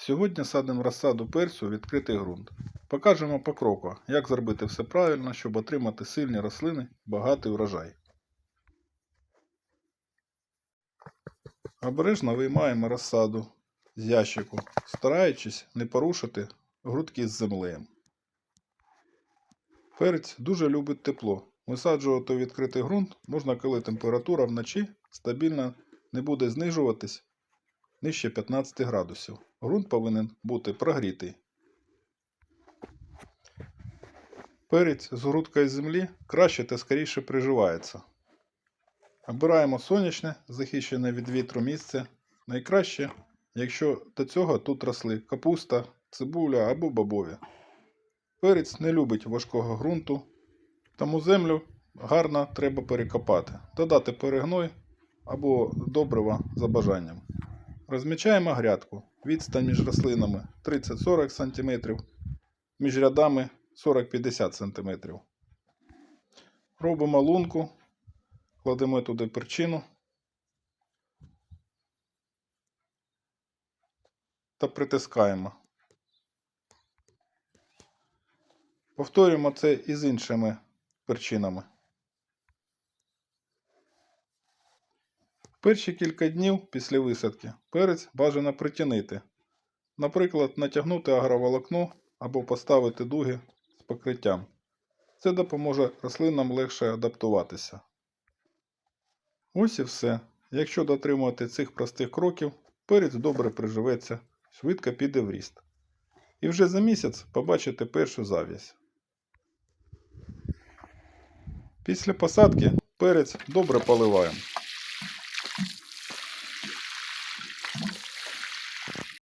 Сьогодні садимо розсаду перцю у відкритий ґрунт. Покажемо покроково, як зробити все правильно, щоб отримати сильні рослини, багатий урожай. Обережно виймаємо розсаду з ящику, стараючись не порушити грудки з землею. Перець дуже любить тепло. Висаджувати у відкритий ґрунт можна, коли температура вночі стабільно не буде знижуватись нижче 15 градусів. Ґрунт повинен бути прогрітий. Перець з грудкою землі краще та скоріше приживається. Обираємо сонячне, захищене від вітру місце. Найкраще, якщо до цього тут росли капуста, цибуля або бобові. Перець не любить важкого ґрунту, тому землю гарно треба перекопати, додати перегной або добрива за бажанням. Розмічаємо грядку. Відстань між рослинами 30-40 см, між рядами 40-50 см. Робимо лунку, кладемо туди перчину та притискаємо. Повторюємо це і з іншими перчинами. Перші кілька днів після висадки перець бажано притінити. Наприклад, натягнути агроволокно або поставити дуги з покриттям. Це допоможе рослинам легше адаптуватися. Ось і все. Якщо дотримувати цих простих кроків, перець добре приживеться, швидко піде в ріст. І вже за місяць побачите першу зав'язь. Після посадки перець добре поливаємо.